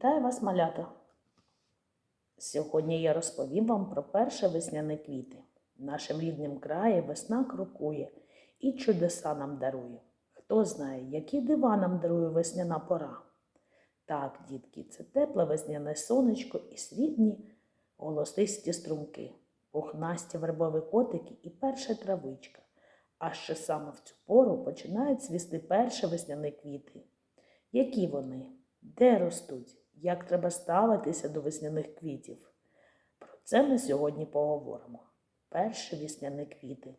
Вітаю вас, малята! Сьогодні я розповім вам про перші весняні квіти. Нашим рідним краї весна крокує і чудеса нам дарує. Хто знає, які дива нам дарує весняна пора? Так, дітки, це тепле весняне сонечко і світні голосисті струмки, пухнасті вербові котики і перша травичка. А ще саме в цю пору починають цвісти перші весняні квіти. Які вони? Де ростуть? Як треба ставитися до весняних квітів? Про це ми сьогодні поговоримо. Перші весняні квіти.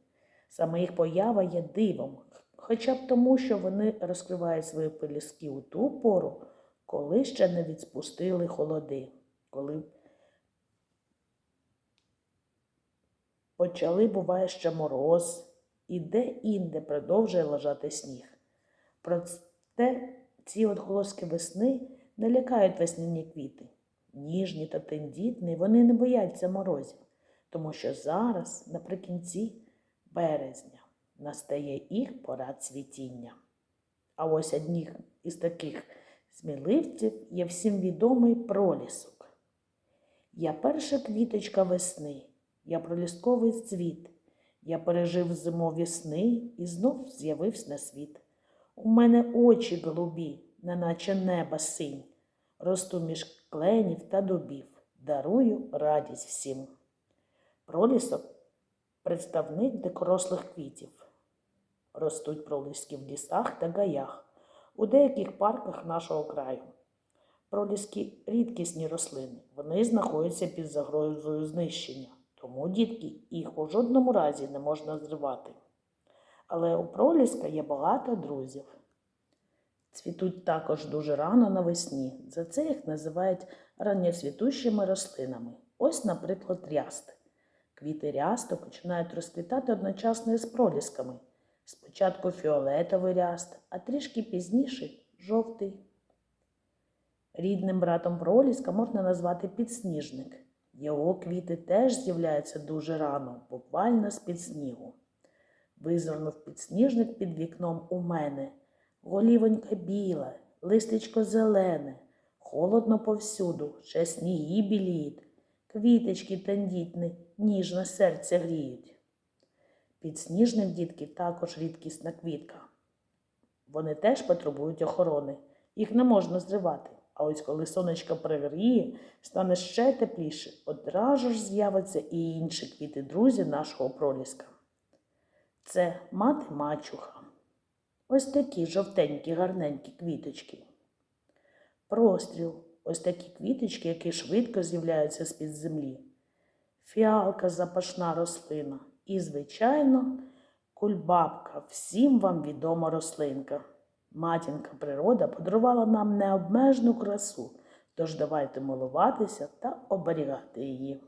Саме їх поява є дивом, хоча б тому, що вони розкривають свої пелюстки у ту пору, коли ще не відспустили холоди, коли почали, буває, ще мороз, і де-інде продовжує лежати сніг. Проте ці отголоски весни не лякають весняні квіти. Ніжні та тендітні, вони не бояться морозів, тому що зараз, наприкінці березня, настає їх пора цвітіння. А ось одним із таких сміливців є всім відомий пролісок. Я перша квіточка весни, я пролісковий цвіт. Я пережив зимові сни і знов з'явився на світ. У мене очі голубі, неначе неба синь. Росту між кленів та дубів, дарую радість всім. Пролісок представник дикорослих квітів. Ростуть проліски в лісах та гаях, у деяких парках нашого краю. Проліски рідкісні рослини, вони знаходяться під загрозою знищення, тому, дітки, їх у жодному разі не можна зривати. Але у проліска є багато друзів. Цвітуть також дуже рано навесні. За це їх називають ранньоцвітущими рослинами. Ось, наприклад, ряст. Квіти рясту починають розквітати одночасно із пролісками. Спочатку фіолетовий ряст, а трішки пізніше жовтий. Рідним братом проліска можна назвати підсніжник. Його квіти теж з'являються дуже рано, буквально з-під снігу. Визирнув підсніжник під вікном у мене. Голівонька біла, листечко зелене, холодно повсюду, ще сніги біліють, квіточки тендітні, ніжно серце гріють. Підсніжник, дітки, також рідкісна квітка. Вони теж потребують охорони, їх не можна зривати. А ось коли сонечко пригріє, стане ще тепліше, одразу ж з'являться і інші квіти друзі нашого проліска. Це мати мачуха. Ось такі жовтенькі, гарненькі квіточки. Простріл ось такі квіточки, які швидко з'являються з-під землі. Фіалка запашна рослина. І, звичайно, кульбабка всім вам відома рослинка. Матінка природа подарувала нам необмежну красу, тож давайте милуватися та оберігати її.